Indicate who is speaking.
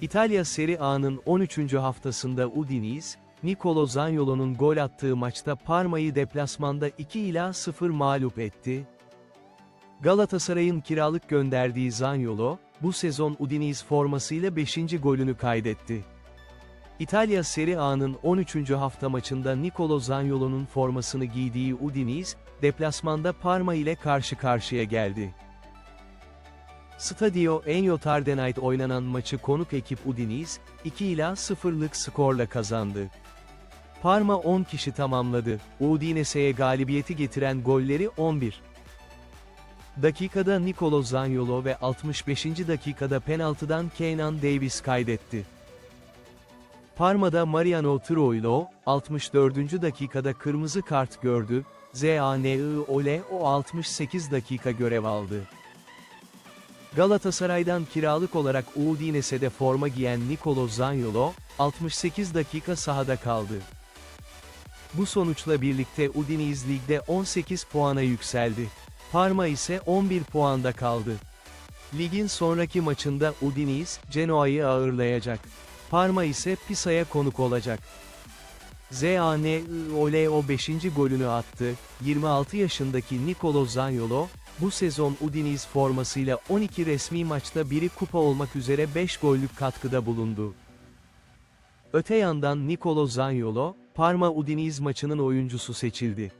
Speaker 1: İtalya Serie A'nın 13. haftasında Udinese, Nicolo Zaniolo'nun gol attığı maçta Parma'yı deplasmanda 2 ila 0 mağlup etti. Galatasaray'ın kiralık gönderdiği Zaniolo, bu sezon Udinese formasıyla 5. golünü kaydetti. İtalya Serie A'nın 13. hafta maçında Nicolo Zaniolo'nun formasını giydiği Udinese, deplasmanda Parma ile karşı karşıya geldi. Stadio Ennio Tardenite oynanan maçı konuk ekip Udinese, 2 ila 0'lık skorla kazandı. Parma 10 kişi tamamladı. Udinese'ye galibiyeti getiren golleri 11. Dakikada Nicolo Zaniolo ve 65. dakikada penaltıdan Kenan Davis kaydetti. Parma'da Mariano Troilo, 64. dakikada kırmızı kart gördü, Zani Ole o 68 dakika görev aldı. Galatasaray'dan kiralık olarak Udinese'de forma giyen Nicolo Zaniolo, 68 dakika sahada kaldı. Bu sonuçla birlikte Udinese Lig'de 18 puana yükseldi. Parma ise 11 puanda kaldı. Ligin sonraki maçında Udinese, Genoa'yı ağırlayacak. Parma ise Pisa'ya konuk olacak. Zane Oleo 5. golünü attı. 26 yaşındaki Nicolo Zaniolo, bu sezon Udinese formasıyla 12 resmi maçta biri kupa olmak üzere 5 gollük katkıda bulundu. Öte yandan Nicolo Zaniolo, Parma Udinese maçının oyuncusu seçildi.